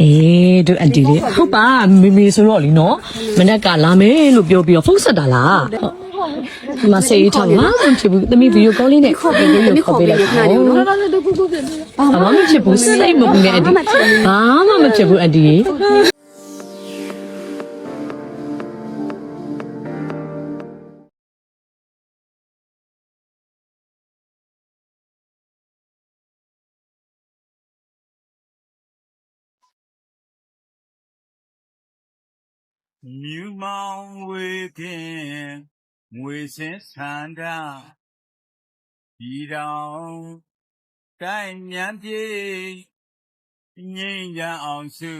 အေးတို့အန်တီလေးဟုတ်ပါမေမေဆိုတော့လीနော်မနေ့ကလာမယ်လို့ပြောပြီးတော့ဖုန်းဆက်တာလားဟုတ်ဒီမှာစေးထားမှာမဖြစ်ဘူးသမီးဗီဒီယိုကောလေးနဲ့ခေါ်ပေးလို့ခေါ်ပေးလိုက်ပါဦးဘာမှမဖြစ်ဘူးစိတ်မပူနဲ့အန်တီဘာမှမဖြစ်ဘူးအန်တီ မြူမောင်ဝေခင်ငွေစင်ဆန္ဒဒီတော်တိုင်းမြန်ပြေငိမ့်ကြအောင်စု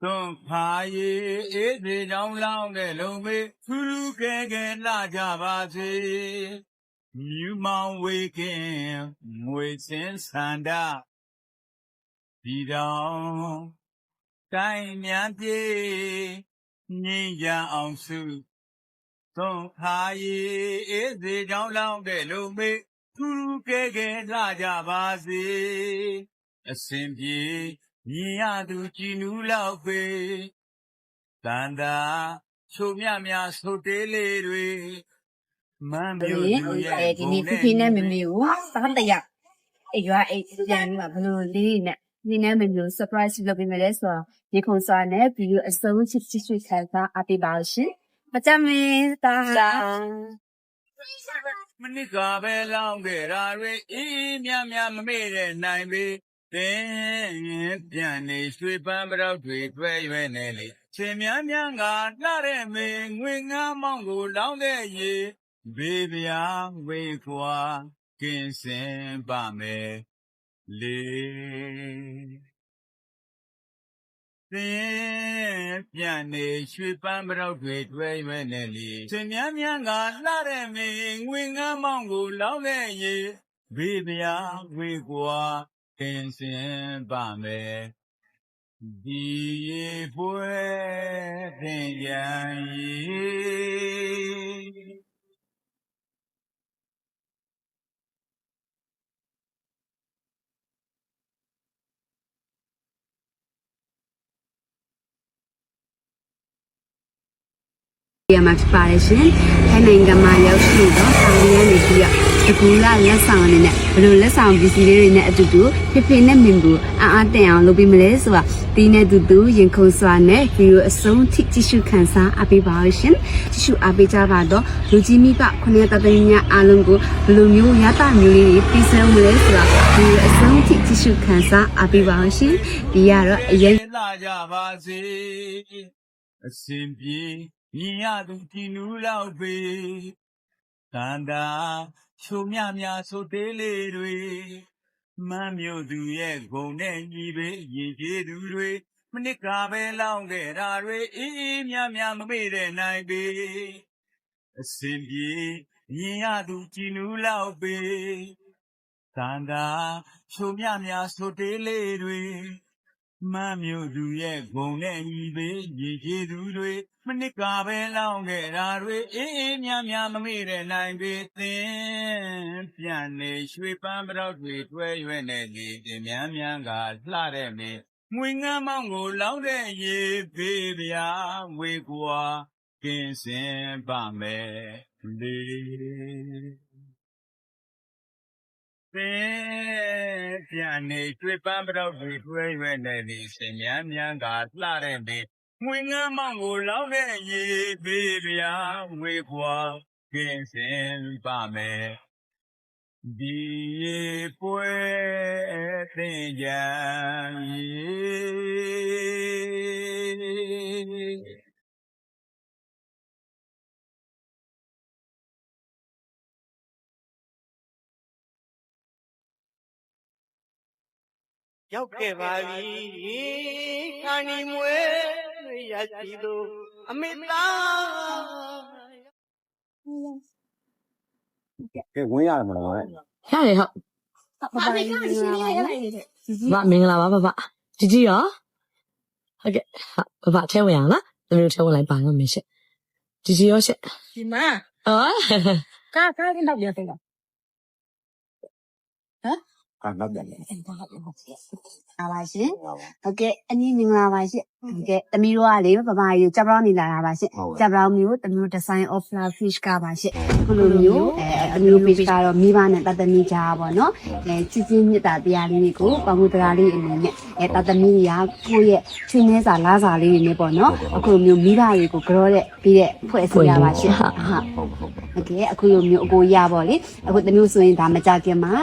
သွန်ဖာရီအေးစေတောင်းလောင်းတဲ့လုံမေထူးထူးကဲကဲလာကြပါစေမြူမောင်ဝေခင်ငွေစင်ဆန္ဒဒီတော်တိုင်းမြန်ပြေ ငိမ့်ကြအောင်စုသွန်ခါရီအေးစေကြောင်းလောင်းတဲ့လူမေထူးထူးကဲကဲလာကြပါစေအစဉ်ပြေမြင်ရသူကြည်နူးလောက်ပေတန်တာချိုမြမြဆိုတေးလေးတွေမမ်းမျိုးသူရဲ့အဲဒီနေ့ဖိဖိနဲ့မမေကိုစားတရအေးရွာအေးပြန်မှာဘလို့လေးနဲ့ ဒီနေ့မမေကို surprise လုပ်ပေးမယ်လဲဆိုတော့ဒီခုံစာနဲ့ဗီဒီယိုအစုံချစ်ချစ်ချစ်ခံစားအပေးပါရှင်မကြမင်းတာမနစ်ကပဲလောင်းခဲ့တာတွေအေးမြမြမမေ့တဲ့နိုင်ပေတင်းပြန်နေရွှေပန်းပရောက်တွေတွဲရွဲနေလေစင်မြန်းမြန်းကလှတဲ့မေငွေငါးမောင်းကိုလောင်းတဲ့ရေဘေးပြားဝေခွာကင်းစင်ပါမယ် လေသင်ပြန်နေရွှေပန်းပရောက်တွေတွဲရွဲနေလေစင်မြန်းမြန်းကလှတဲ့မေငွေငါးမောင်းကိုလောင်းတဲ့ရေဘေးပြားဝေခွာကင်းစင်ပါမယ်ဒီရေပွဲတင်ရ ရေဒီမှာဖြစ်ပါတယ်ရှင်ထိုင်းနိုင်ငံမှာရောက်ရှိတော့ဆောင်းရမ်းနေပြီးတော့ဒီကူလာလက်ဆောင်အနေနဲ့ဘယ်လိုလက်ဆောင်ပစ္စည်းလေးတွေနဲ့အတူတူဖေဖေနဲ့မင်ကိုအာအားတင်အောင်လုပ်ပေးမလဲဆိုတာဒီနဲ့တူတူရင်ခုန်စွာနဲ့ဗီဒီယိုအဆုံးထိကြည့်ရှုခန်းစားအပေးပါရှင်ကြည့်ရှုအပေးကြပါတော့လူကြီးမိဘခုနှစ်တသိန်းများအားလုံးကိုဘယ်လိုမျိုးရတာမျိုးလေးတွေပြီးဆုံးမလဲဆိုတာဗီဒီယိုအဆုံးထိကြည့်ရှုခန်းစားအပေးပါရှင်ဒီကတော့အရင်လာကြပါစေအစဉ်ပြေ မြင်ရသူကြည်နူးလောက်ပေတန်တာချိုမြမြဆိုသေးလေးတွေမမ်းမြို့သူရဲ့ဂုံနဲ့ညီပေရင်ကျေးသူတွေမနစ်ကပဲလောင်းခဲ့တာတွေအေးအေးမြမြမမေ့တဲ့နိုင်ပေအစဉ်ပြေမြင်ရသူကြည်နူးလောက်ပေတန်တာချိုမြမြဆိုသေးလေးတွေ မမ်းမြို့သူရဲ့ဂုံနဲ့ညီပေညီကျေးသူတွေမနစ်ကပဲလောင်းခဲ့တာတွေအေးအေးမြမြမမေ့တဲ့နိုင်ပေသင်ပြန်နေရွှေပန်းပရောက်တွေတွဲရွဲ့နေလေတင်မြန်းမြန်းကလှတဲ့မေငွေငမ်းမောင်းကိုလောင်းတဲ့ရေပေဗျာဝေကွာကင်းစင်ပါမယ်လေ ပင်ပြန်နေတွေ့ပန်းပတော့တွေတွဲရွယ်နေသည်စင်မြန်းမြန်းကလှတဲ့ပေငွေငမ်းမောင်းကိုလောက်တဲ့ရေပေးဗျာဝေခွာကင်းစင်ပါမယ်ဒီရေပွဲသင်ကြရေ ရောက်ခဲ့ပါပြီခဏီမွေရရှိသူအမေသားကဲဝင်ရတယ်မလားဗျရတယ်ဟုတ်ဘာဘာလေးကရှင်လေးရရတယ်ဘာမင်္ဂလာပါဘာဘာကြည်ကြည်ရောဟုတ်ကဲ့ဘာဘာထဲဝင်ရလားသမီးတို့ထဲဝင်လိုက်ပါတော့မင်းရှက်ကြည်ကြည်ရောရှက်ဒီမှာအော်ကာကာလေးနောက်ပြန်သိတော့ဟမ် အာနောက်ပြန်လေအားပါရှင်ဟုတ်ကဲ့အနည်းမင်္ဂလာပါရှင်ဟုတ်ကဲ့တမီးတို့ကလေဗမာရေကြပ်ပေါင်းနေလာတာပါရှင်ကြပ်ပေါင်းမျိုးတမျိုး design of la fish ကပါရှင်ခုလိုမျိုးအဲတမျိုး fish ကတော့မိဘနဲ့တတ်သမီးကြားပါနော်အဲချစ်ချင်းမြတ်တာတရားလေးတွေကိုပေါင်းကူတရားလေးအနေနဲ့အဲတတ်သမီးရာကိုယ့်ရဲ့ချွေးနှဲစာလားစာလေးတွေနဲ့ပေါ့နော်အခုလိုမျိုးမိဘတွေကိုကြောတဲ့ပြီးတဲ့ဖွဲ့စည်းရပါရှင်ဟုတ်ဟုတ်ဟုတ်ကဲ့အခုလိုမျိုးအကိုရပါလေအခုတမျိုးဆိုရင်ဒါမကြခင်မှာ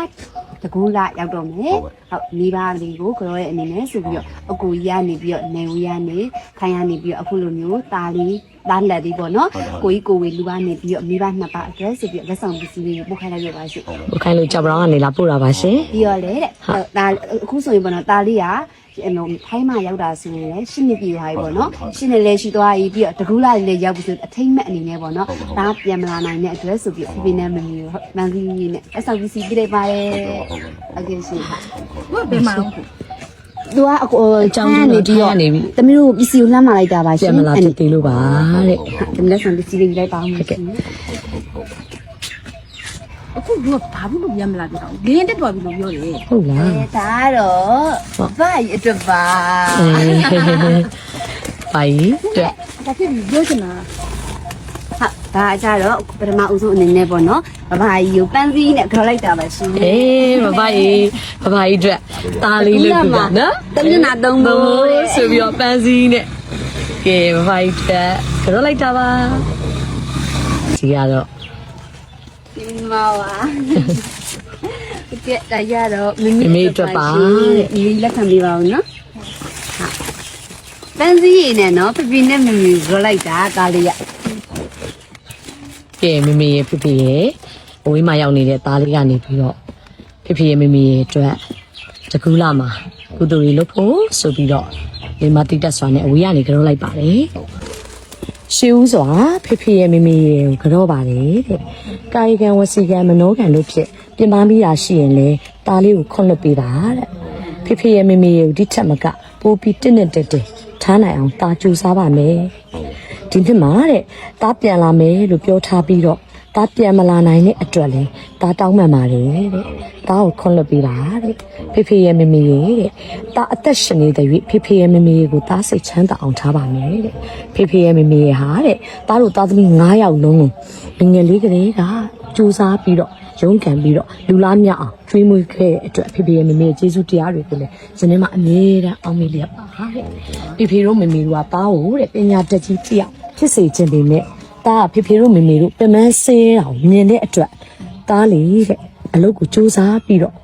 တကူလာရောက်တော့မယ်ဟုတ်မိဘလေးကိုကြောရဲ့အနေနဲ့ဆိုပြီးတော့အကိုရနေပြီးတော့နေဝရနေခိုင်ရနေပြီးတော့အခုလိုမျိုးตาလေးသားလက်လေးပေါ့နော်ကိုကြီးကိုဝေလူကနေပြီးတော့မိဘနှစ်ပါအတွက်ဆိုပြီးတော့လက်ဆောင်ပစ္စည်းလေးကိုပို့ခိုင်းလိုက်ရပါရှိ ဘိုခိုင်းလို့ကြောက်ပရောင်းကနေလာပို့တာပါရှင် ပြီးတော့လေတဲ့ဒါအခုဆိုရင်ပေါ့နော်ตาလေးက အဲ့လိုထိုင်းမှာရောက်တာဆိုရင်လည်းရှင်းနေပြီသွားပြီပေါ့နော်ရှင်းနေလဲရှိသွားပြီပြီးတော့တကူလာလေးလည်းရောက်ပြီဆိုအထိမ့်မဲ့အနေနဲ့ပေါ့နော်ဒါပြန်မလာနိုင်တဲ့အတွက်ဆိုပြီးဖိဖိနဲ့မမီဟုတ်မန်စီနဲ့အဆောက်ပစ္စည်းပြလိုက်ပါတယ်ဟုတ်ကဲ့ရှင်ဟုတ်ဘယ်မှာသူကအကိုအကြောင်းကြီးတော့ထားနေပြီတမီးတို့ပစ္စည်းကိုလှမ်းမလိုက်တာပါရှပြန်င်မလာဖြစ်သေးလို့ပါတဲ့တမီးလက်ဆောင်ပစ္စည်းလေးလိုက်ပါဦးမယ်ရှင် အခုကဘာဘူးလို့ပြန်မလာပြတော့လင်းတက်သွားပြီလို့ပြောတယ်ဟုတ်လားအဲဒါတော့ဘာရအတွက်ပါအေးပါကြီးတဲ့ဒါဖြစ်ပြီးပြောချင်တာဟာဒါအကြတော့ပထမဦးဆုံးအနေနဲ့ပေါ့နော်ဘဘာကြီးကိုပန်းစည်းနဲ့ခေါ်လိုက်တာပါရှင်အေးဘဘကြီးဘဘကြီးအတွက်ตาလေးလုပ်ပြတာနော်တမင်နာသုံးဖို့တဲ့ဆိုပြီးတော့ပန်းစည်းနဲ့ကဲဘဘကြီးတက်ကြောလိုက်တာပါဒီကတော့ ဒီမှာပါကဲဒါရတော့မိမိမိမိအတွက်ပါမိမိလက်ခံပေးပါဦးနော်ဟာပန်းစည်းရည်နဲ့နော်ပြပြနဲ့မမီခေါ်လိုက်တာကားလေးရကဲမိမိရဲ့ဖေဖေရဲ့အဝေးမှာရောက်နေတဲ့သားလေးကနေပြီးတော့ဖေဖေရဲ့မိမိရဲ့အတွက်တကူလာမှာကုသိုလ်တွေလုပ်ဖို့ဆိုပြီးတော့ဒီမှာတိတက်စွာနဲ့အဝေးကနေကြောလိုက်ပါတယ် ရှေးဦးစွာဖေဖေရဲ့မိမိရဲ့ကိုကြောပါတယ်တဲ့ကာယကံဝစီကံမနောကံတို့ဖြင့်ပြင်ပန်းပြီးတာရှိရင်လေသားလေးကိုခွန့်လွတ်ပေးပါတဲ့ဖေဖေရဲ့မိမိရဲ့ဒီချက်မကပိုးပြီးတင့်နဲ့တက်တက်ထားနိုင်အောင်တာကြိုးစားပါမယ်ဒီနှစ်မှာတဲ့တားပြန်လာမယ်လို့ပြောထားပြီးတော့ တားပြန်မလာနိုင်တဲ့အတွက်လဲတားတောင်းမှန်ပါတယ်တဲ့တားကိုခွန်လွတ်ပေးတာတဲ့ဖေဖေရဲ့မမေရဲ့တဲ့တားအသက်ရှင်နေတဲ့၍ဖေဖေရဲ့မမေရဲ့ကိုတားစိတ်ချမ်းသာအောင်ထားပါမယ်တဲ့ဖေဖေရဲ့မမေရဲ့ဟာတဲ့တားတို့သားသမီး9ယောက်လုံးကိုငငယ်လေးကလေးကစူးစားပြီးတော့ရုန်းကန်ပြီးတော့လူလားမြအောင်ကျွေးမွေးခဲ့တဲ့အတွက်ဖေဖေရဲ့မမေရဲ့ကျေးဇူးတရားတွေကိုလည်းဇနီးမအမြဲတမ်းအောင်မေ့လျက်ပါတဲ့ဖေဖေတို့မမေတို့ကတားကိုတဲ့ပညာတတ်ကြီးတယောက်ဖြစ်စေခြင်းပေမဲ့ တားဖေဖေတို့မေမေတို့ပမန်းဆဲအောင်မြင်တဲ့အတွက်တားလေတဲ့အလုပ်ကိုစူးစမ်းပြီးတော့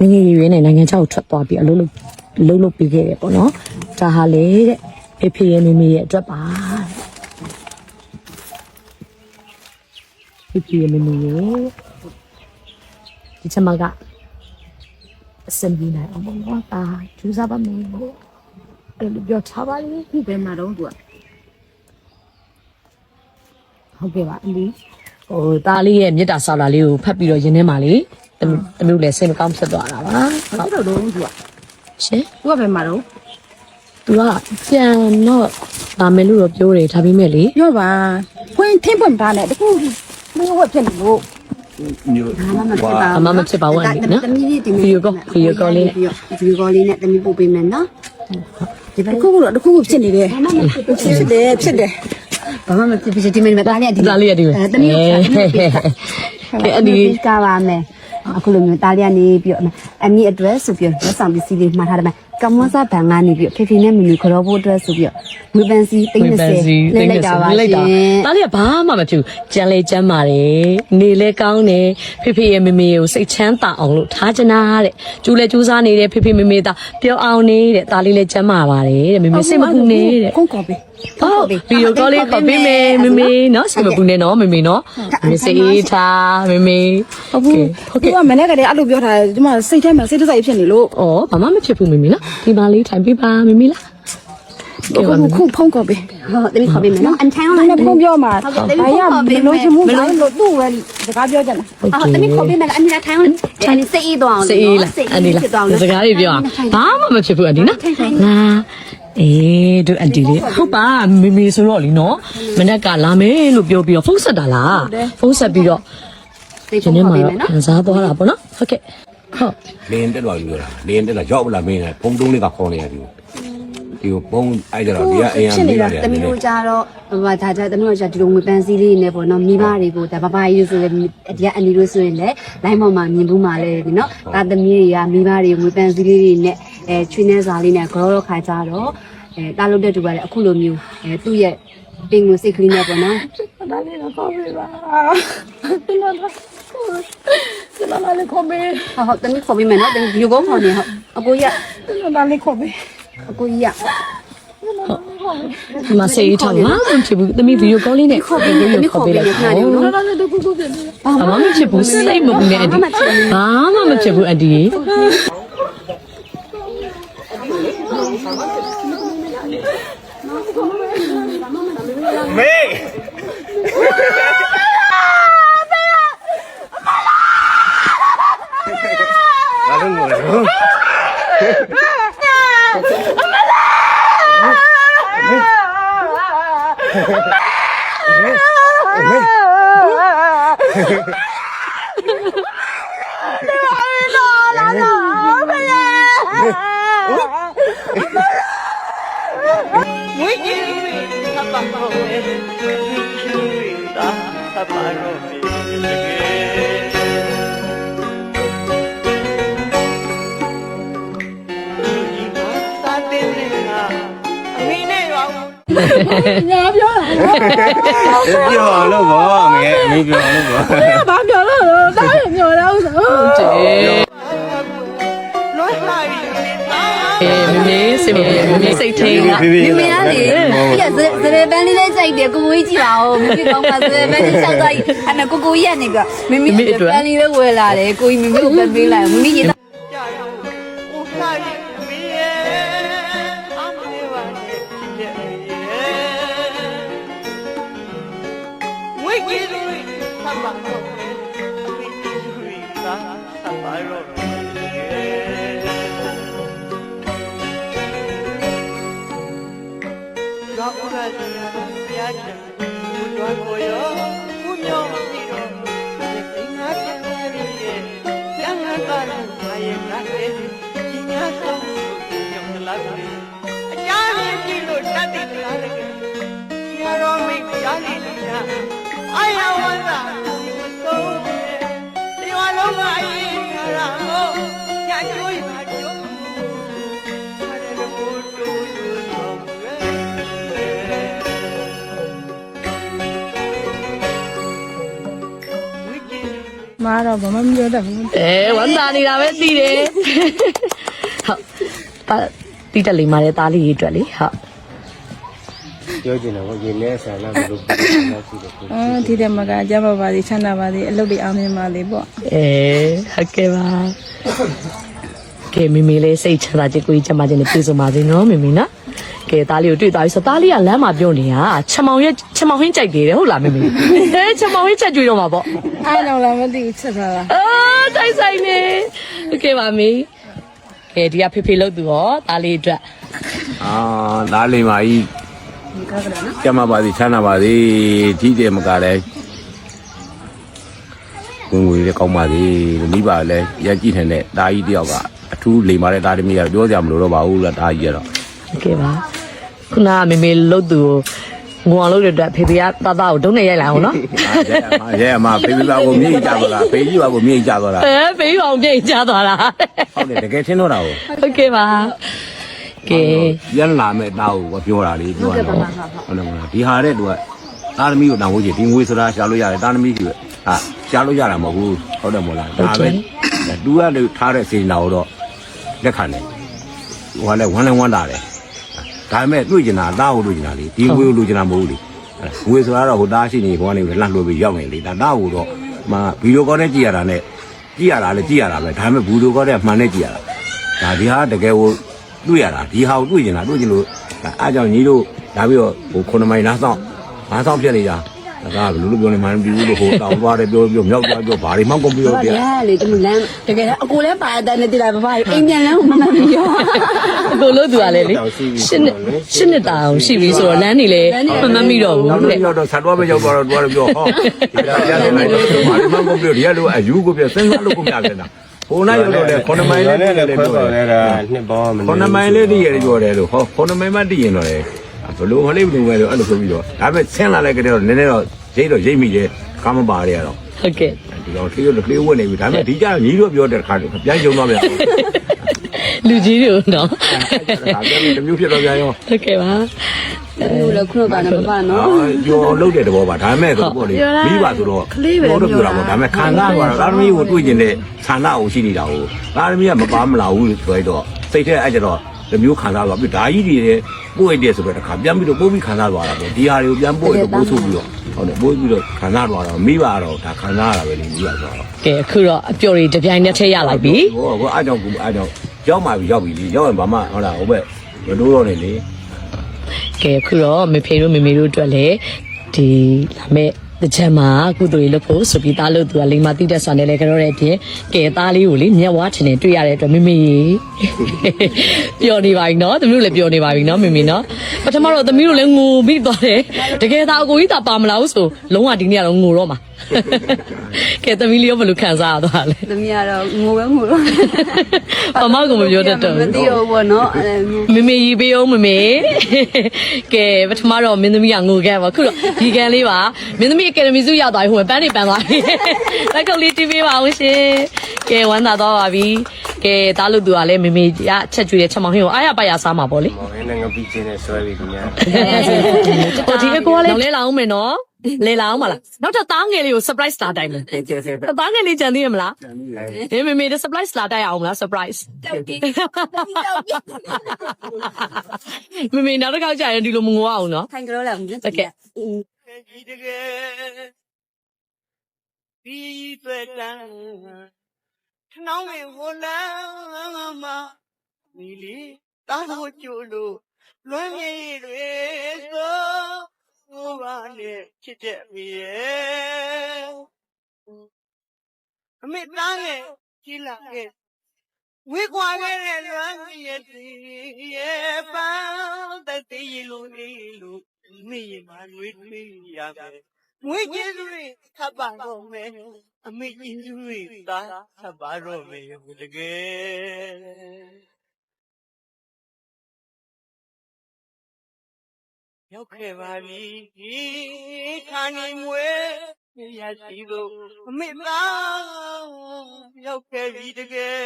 ငငယ်ရွယ်နဲ့နိုင်ငံခြားကိုထွက်သွားပြီးအလုပ်လုပ်အလုပ်လုပ်ပြီးခဲ့တယ်ပေါ့နော်ဒါဟာလေတဲ့ဖေဖေရဲ့မေမေရဲ့အတွက်ပါဖေဖေရဲ့မေမေရဲ့ဒီချက်မကအစံပြနိုင်အောင်ပေါ့နော်တာစူးစမ်းပါမယ်လို့အဲ့လိုပြောထားပါလေခုဘယ်မှာတော့သူက ဟုတ်ကဲ့ပါအလီဟိုသားလေးရဲ့မြစ်တာဆောက်လာလေးကိုဖတ်ပြီးတော့ရင်းနှင်းပါလေတမတမျိုးလည်းစိတ်မကောင်းဖြစ်သွားတာပါဘာဖြစ်လို့တော့သူကရှင်သူကဘယ်မှာတော့သူကပြန်တော့ဗာမယ်လို့တော့ပြောတယ်ဒါပေမဲ့လေပြောပါဖွင့်ထင်းဖွင့်ပါနဲ့တခုမင်းဝက်ဖြစ်နေလို့မျိုးဘာမှမဖြစ်ပါအမမဖြစ်ပါဘူးအန်ဒီနော်တမီးလေးတင်ဗီဒီယိုကောဗီဒီယိုကောလေးနဲ့ဗီဒီယိုကောလေးနဲ့တမီးပို့ပေးမယ်နော်ဒီဘတက်ခုကတော့တခုခုဖြစ်နေတယ်ဘာမှမဖြစ်ဘူးဖြစ်တယ်ဖြစ်တယ် ဘာမှမဖြစ်ဘူးဒီမင်းမသားလေးကဒီသားလေးရဒီအဲတမီးကိုကဲအဒီပေးကပါမယ်အခုလိုမျိုးတားလေးကနေပြီးတော့အမီ address ဆိုပြီးလက်ဆောင်ပစ္စည်းလေးမှားထားတယ်မယ်ကမ္ဘောဇဘန်ကနေပြီးဖေဖေနဲ့မီမီခေါ်ဖို့ address ဆိုပြီးငွေပန်စီ30လဲလိုက်တာပါရှင်သားလေးကဘာမှမဖြစ်ဘူးကြံလေကြမ်းပါတယ်နေလဲကောင်းတယ်ဖေဖေရဲ့မေမေကိုစိတ်ချမ်းသာအောင်လို့ထားချင်တာတဲ့ကျူးလဲကျူးစားနေတဲ့ဖေဖေမေမေသားပျော်အောင်နေတဲ့သားလေးလည်းချမ်းသာပါတယ်တဲ့မေမေစိတ်မပူနေတဲ့ခုကော်ပေး ဟုတ်ဗီဒီယိုကောလေးခေါ်ပေးမယ်မမေနော်စိတ်မပူနဲ့နော်မမေနော်မစေးထားမမေဟုတ်ဘူးဟုတ်သူကဲ့ကမနေ့ကတည်းကအဲ့လိုပြောထားတယ်ဒီမှာစိတ်ထဲမှာစိတ်တစိုက်ဖြစ်နေလို့ဩဘာမှမဖြစ်ဘူးမမေနော်ဒီပါလေးထိုင်ပေးပါမမေလားအခုခုဖုန်းကော်ပေးဟုတ်တယ်ခေါ်ပေးမယ်နော်အန်ထိုင်းမလိုက်နေ့ဖုန်းပြောမှာဟုတ်ကဲ့ဘာရမလို့ချင်မှုမလို့သူ့ဝဲစကားပြောကြတယ်ဟုတ်အော်တမီးခေါ်ပေးမယ်အန်ထိုင်းထိုင်းထိုင်းစိတ်အေးသွားအောင်စေးလားအန်ဒီလားစကားတွေပြောအောင်ဘာမှမဖြစ်ဘူးအန်ဒီနော်လာ အေးတို့အန်ဒီလေးဟုတ်ပါမမေဆိုတော့လီနော်မနေ့ကလာမယ်လို့ပြောပြီးတော့ဖုန်းဆက်တာလားဖုန်းဆက်ပြီးတော့စိတ်ဒီဖုန်းနေ့ခေါ်မှာပေးမယ်နော်တော့ခံစားသွားတာပေါ့နော်ဟုတ်ကဲ့ဟုတ်လင်းတက်သွားပြီပြောတာလင်းတက်လာရောက်လာမင်းနဲ့ဖုံတုံးလေးကခေါ်နေရပြီဒီကိုပုံအဲ့ကြတော့ဒီကအိမ်ကဖြစ်မိနေတာရတယ်တမီးတို့ကြတော့ဘာဒါကြတမီးတို့ကြဒီလိုငွေပန်းစည်းလေးနဲ့ပေါ့နော်မိဘတွေကိုဒါဘဘကြီးလို့ဆိုရင်ဒီကအန်ဒီလို့ဆိုရင်လည်းလိုင်းပေါ်မှာမြင်ဘူးမှလည်းဒီနော်ဒါသမီးတွေကမိဘတွေငွေပန်းစည်းလေးတွေနဲ့ အဲချွေးနှဲစာလေးနဲ့ကြောတော့ခါကြတော့အဲတားလို့တဲ့သူကလည်းအခုလိုမျိုးအဲသူ့ရဲ့ပင်ကိုစိတ်ကလေးနဲ့ပေါ့နော်ဒါလေးတော့ခေါ်ပေးပါကျွန်တော်တော့ကျွန်တော်လည်းခေါ်ပေးဟုတ်ဟုတ်တမီးခေါ်ပြီးမယ်နော်တမီးဗီဒီယိုကောခေါ်နေဟုတ်အကိုကြီးကကျွန်တော်လည်းခေါ်ပေးအကိုကြီးကဒီမှာစေးထောင်ငါမှမဖြစ်ဘူးသမီးဗီဒီယိုကောလေးနဲ့ခေါ်ပြီးခေါ်ပေးလိုက်တာကျွန်တော်လည်းတို့ကိုကိုပြန်ဘာမှမဖြစ်ဘူးစိတ်မပူနဲ့အဒီဘာမှမဖြစ်ဘူးအဒီ မေ ညာပြောတာပြောအောင်လို့ဗောငယ်အမေပြောအောင်လို့ဗောဘာပြောလို့တားရပြောတော့ဆိုလွှတ်လာပြီတာအေးမမေစေမမေစိတ်ထိန်ကမမေကလေပြဇဇရေပန်းလေးလေးကြိုက်တယ်ကိုကိုကြီးကြည့်ပါဦးမမေကောင်းပါဇရေပန်းလေးချောက်သွားအဲ့နဲ့ကိုကိုကြီးကနေကမမေပန်းလေးလေးဝယ်လာတယ်ကိုကြီးမမေကိုပန်းပေးလိုက်မမေရေကြာ သ မာတော့ဘာမှမပြောတတ်ဘူးအဲဝမ်းသာနေတာပဲသိတယ်ဟုတ်ပါတိတက်လေးမာတဲ့သားလေးရေးအတွက်လေဟုတ်ပြောချင်တယ်ဗောရေလဲဆန်လာမလို့ပြောရှိတယ်အော်ဒီတဲ့မကကြပါပါသေးချမ်းသာပါသေးအလုပ်တွေအောင်မြင်ပါသေးပေါ့အဲဟုတ်ကဲ့ပါ ကဲမိမိလေးစိတ်ချမ်းသာခြင်းကိုကြီးချမ်းသာခြင်းနဲ့ပြည့်စုံပါစေနော်မိမိနော်ကဲသားလေးကိုတွေ့သွားပြီဆိုသားလေးကလမ်းမှာပြောနေတာချက်မောင်ရဲ့ချက်မောင်ဟင်းကြိုက်သေးတယ်ဟုတ်လားမိမိအဲချက်မောင်ဟင်းချက်ကြွေးတော့မှာပေါ့ အားလုံးလည်းမသိဘူးချက်ထားတာ အာတိုက်ဆိုင်နေโอเคပါမေကဲဒီကဖေဖေလို့သူရောသားလေးအတွက် အာသားလေးမကြီးကျမပါစီချမ်းသာပါစေကြီးတယ်မကလည်းဝင်ဝင်လေးကောင်းပါစေမိပါလည်းရက်ကြည့်ထင်တဲ့တာကြီးတယောက်က အထူးလိမ်ပါတဲ့တာသမီးကတော့ပြောကြမလို့တော့ပါဘူးလားတာကြီးကတော့ โอเคပါခုနကမေမေလို့သူကိုငွန်လို့တဲ့အတွက်ဖေဖေကတသားကိုဒုံးနေရိုက်လိုက်အောင်နော် ရဲအမဖေးဖေးပါကိုမြေကြီးကြတော့လားဖေးကြီးပါကိုမြေကြီးကြတော့လား အဲဖေးအောင်ပြေးကြသွားတာ ဟုတ်တယ်တကယ်ထင်တော့တာကို โอเคပါကဲ ပြန်လာမဲ့တာကိုပြောတာလေပြောတာဟုတ်တယ်မလားဒီဟာတဲ့သူကတာသမီးကိုတောင်းဖို့ချင်ဒီငွေဆိုတာရှာလို့ရတယ်တာသမီးကဟာရှာလို့ရတာမဟုတ်ဘူးဟုတ်တယ်မို့လားဒါပဲသူကလေထားတဲ့စေနာကိုတော့ လက်ခံတယ်ဟိုကလည်းဝမ်းလည်းဝမ်းတာတယ်ဒါပေမဲ့တွေ့ကျင်တာတာကိုတွေ့ကျင်တာလေဒီငွေကိုတွေ့ကျင်တာမဟုတ်ဘူးလေငွေဆိုတာတော့ဟိုတာရှိနေဘောကနေလှမ်းလို့ပြီးရောက်နေလေဒါတာကိုတော့မဗီဒီယိုကောနဲ့ကြည့်ရတာနဲ့ကြည့်ရတာလည်းကြည့်ရတာပဲဒါပေမဲ့ဗီဒီယိုကောနဲ့မှန်နဲ့ကြည့်ရတာဒါဒီဟာတကယ်ကိုတွေ့ရတာဒီဟာကိုတွေ့ကျင်တာတွေ့ကျင်လို့အားကြောင့်ညီတို့ဒါပြီးတော့ဟိုခုနမိုင်နားဆောင်နားဆောင်ပြက်နေကြ ဒါကဘယ်လိုလုပ်ပြောနေမှန်းမသိဘူးလို့ဟိုတောင်းသွားတယ်ပြောပြောမြောက်သွားပြောဘာတွေမှကုန်ပြောဟုတ်ပြတယ်လေတမလန်းတကယ်အကိုလည်းပါတဲ့နဲ့တည်လာဘာဘာအိမ်ပြန်လန်းမမှန်ဘူးရောအကိုလို့သူကလည်းလေရှစ်နှစ်ရှစ်နှစ်တာအောင်ရှိပြီဆိုတော့လမ်းနေလေမမမိတော့ဘူးနောက်တဲ့တော့တော့ဆက်သွားပဲရောက်သွားတော့တွားလို့ပြောဟောဒီကရရတယ်လိုက်တော့ဘာမှမကုန်ပြောဒီကလိုအယူကိုပြစဉ်းစားလို့ကိုမရပြန်တာဟိုနိုင်တော့လေ9မိုင်လေးတည်ရတယ်ခွဲပြောပါတလဲယ်တာနှစ်ပေါင်းမ9မိုင်လေးတည်ရတယ်ပြောတယ်လို့ဟော9မိုင်မှတည်ရင်တော့လေဘလို့မလေးဘလို့ပဲလို့အဲ့လိုဆိုပြီးတော့ဒါပေမဲ့ဆင်းလာလိုက်ကြတော့နည်းနည်းတော့ ရိတ်တော့ရိတ်မိတယ်ကာမပါရရတော့ဟုတ်ကဲ့ဒီကောင်ခေးတော့ခေးဝက်နေပြီဒါပေမဲ့ဒီကြညီတို့ပြောတဲ့ခါပြန်ကြုံတော့ဗျာလူကြီးတွေနော်ဒါပြန်ပြီးတစ်မျိုးဖြစ်တော့ဗျာရောဟုတ်ကဲ့ပါလူလည်းခုနကပါနော်ပပနော်အာကျော်လုတ်တဲ့တဘောပါဒါပေမဲ့ဆိုပေါ့လေပြီးပါဆိုတော့ဘောတော့ပြောတာပေါ့ဒါပေမဲ့ခံစားကတော့သာသမီကိုတွေ့ကျင်တဲ့ဌာနကိုရှိနေတာကိုသာသမီကမပါမလာဘူးဆိုတော့စိတ်ထဲအဲ့ကြတော့ဒီမျိုးခံစားသွားပြီးဒါကြီးတွေ ပို့ရတယ်ဆိုတော့တခါပြန်ပြီးတော့ပို့ပြီးခံစားသွားတာပေါ့ဒီဟာတွေကိုပြန်ပို့ရတော့ပို့ဆိုပြီးတော့ဟုတ်တယ်ပို့ပြီးတော့ခံစားသွားတော့မိပါတော့ဒါခံစားရတာပဲလေမိပါဆိုတော့ကဲအခုတော့အပျော်တွေတစ်ပြိုင်နက်ထဲရလိုက်ပြီဟောဟောအားကြောင့်ကူအားကြောင့်ရောက်มาပြီရောက်ပြီလေရောက်ရင်ဘာမှဟုတ်လားဟိုဘက်မတိုးတော့နေလေကဲအခုတော့မေဖေတို့မေမေတို့အတွက်လည်းဒီလာမဲ့ တကြံမှာကုသိုလ်ရေးလုပ်ဖို့ဆိုပြီးသားလို့သူကလိမ္မာတိတက်ဆွမ်းနေလေကြတော့တဲ့အပြင်ကဲသားလေးကိုလေမျက်ဝါးထင်နေတွေ့ရတဲ့အတွက်မေမေပျော်နေပါပြီနော်သမီးတို့လည်းပျော်နေပါပြီနော်မေမေနော်ပထမတော့သမီးတို့လည်းငိုပြီးသွားတယ်တကယ်သားအကိုကြီးသာပါမလာဘူးဆိုလုံးဝဒီနေ့ကတော့ငိုတော့မှာကဲသမီးလေးရောဘယ်လိုခံစားရသွားလဲသမီးကတော့ငိုပဲငိုတော့မမကမပြောတတ်တော့မဘူးသိတော့ဘောနော်အဲမမေရီပေးအောင်မမေကဲပထမတော့မင်းသမီးကငိုခဲ့ပါခုတော့ဒီကန်လေးပါမင်းသမီးအကယ်ဒမီစုရောက်သွားပြီဟိုပန်းနေပန်းသွားပြီလက်ကုပ်လေးတီးပေးပါဦးရှင်ကဲဝမ်းသာသွားပါပြီကဲတားလို့သူကလည်းမမေကချက်ကျွေးတဲ့ချက်မောင်ဟင်းကိုအားရပါရစားမှာပေါ့လေမောင်နဲ့ငပိချင်းနဲ့ဆွဲပြီးခင်ဗျာဟိုဒီအကိုကလည်းလဲလာအောင်မယ်နော် လဲလာအောင်မလားနောက်တော့တားငယ်လေးကို surprise လာတိုင်းမယ်တားငယ်လေးကြံသေးရမလားဟင်းမမေတို့ surprise လာတိုက်အောင်မလား surprise မမေနောက်တစ်ခေါက်ကြာရင်ဒီလိုမငိုအောင်နော်ထိုင်ကြတော့လားမြတ်တကယ်ဒီတကယ်ဒီတွေ့တန်းထနောင်းဝင်ဝလန်းမှာမိလီတာလို့ကျို့လို့လွမ်းမြေတွေဆို ဟိုပါနဲ့ချစ်တဲ့မိရဲ့အမေသားနဲ့ကြီးလာခဲ့ဝေကွာခဲ့တဲ့လွမ်းမြေတွေရဲ့ပန်းတဲ့တီးလို့အေးလို့မိရင်မနှွေးထွေးရမယ်မွေးကျေးဇူးတွေထပ်ပါတော့မယ်အမေကျေးဇူးတွေသာထပ်ပါတော့မယ်တကယ် ရောက်ခဲ့ပါပြီခါနေမွေးရရှိလို့အမေသားရောက်ခဲ့ပြီတကယ်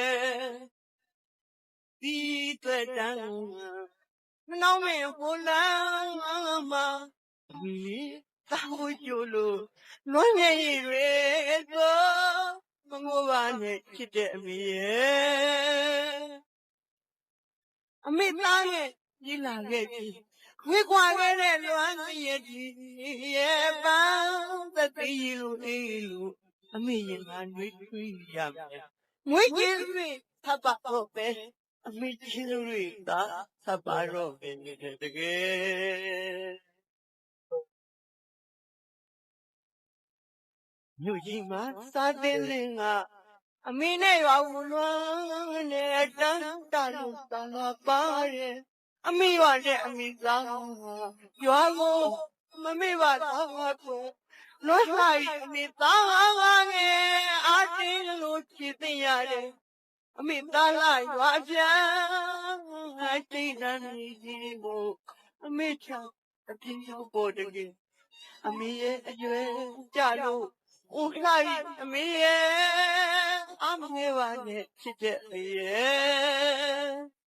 ဒီတဲ့တန်းမနှောင်းမင်းဟိုလန်းမှာဒီတောင်းကြလို့လွမ်းမြေရည်တွေဆိုမငိုပါနဲ့ချစ်တဲ့အမေရဲ့အမေသားနဲ့ကြီးလာခဲ့ပြီ ဝေခွာခဲ့တဲ့လွမ်းရည်ကြီးရဲ့ပန်းသက်သေးလို့အေးလို့အမေရင်ကနှွေးထွေးရမယ်မွေးကျေးဇူးတွေထပ်ပါတော့ပဲအမေကျေးဇူးတွေသာထပ်ပါတော့ပဲတကယ်မြို့ကြီးမှာစာတင်စင်ကအမေနဲ့ရွာဝင်လွမ်းနဲ့တန်းတာလို့သာလာပါတယ် အမေရွာနဲ့အမေသားရွာကိုမမေ့ပါသားကိုလွမ်းလိုက်အမေသားငယ်အားတင်းလို့ချစ်သိရတယ်အမေသားလိုက်ရွာပြန်အတိတ်တန်းကြီးကိုအမေချောင်းအပြင်းရောက်ပေါ်တကယ်အမေရဲ့အရွယ်ကြလို့ဦးလိုက်အမေရဲ့အမေပါနဲ့ချစ်တဲ့အမေရဲ့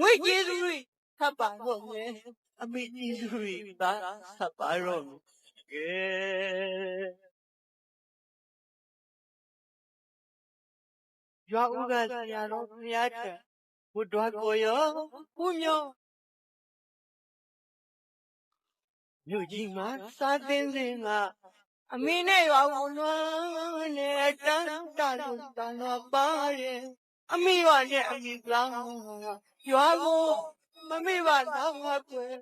ငွေကျေးဇူးတွေထပ်ပါတော့မယ်အမေကျေးဇူးတွေသာထပ်ပါတော့မယ်ကဲရွာဦးကဆရာတော်ဘုရားထံဘုဒ္ဓကိုရောဘုညောမြို့ကြီးမှာစာသင်စဉ်ကအမေနဲ့ရွာကိုလွမ်းနဲ့တန်းတာလို့တန်တော့ပါရဲ့အမေရွာနဲ့အမေသား ရွာကိုမမေ့ပါတော့မှာကွယ်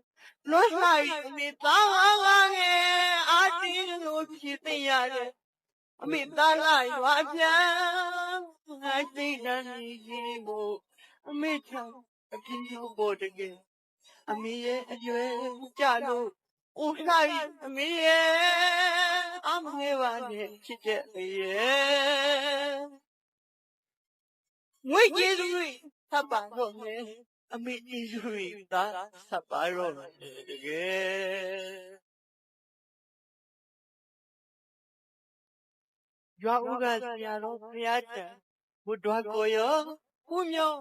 လွတ်လိုက်အမေသားငယ်အာတင်းလို့ဖြစ်သိရတယ်အမေသားလိုက်ရွာပြန်ငါသိတဲ့နေကြီးကိုအမေချောင်းအပြင်းရောက်ပေါ်တကယ်အမေရဲ့အရွယ်ကြလို့ဦးလိုက်အမေရဲ့အမေပါနဲ့ချစ်တဲ့အမေရဲ့ငွေကျေးဇူးတွေ သတ်ပါတော့မယ်အမေကျေးဇူးတွေသာသတ်ပါတော့မယ်တကယ်ရွာဦးကဆရာတော်ဘုရားကျန်ဘုဒ္ဓကိုရောကိုမြော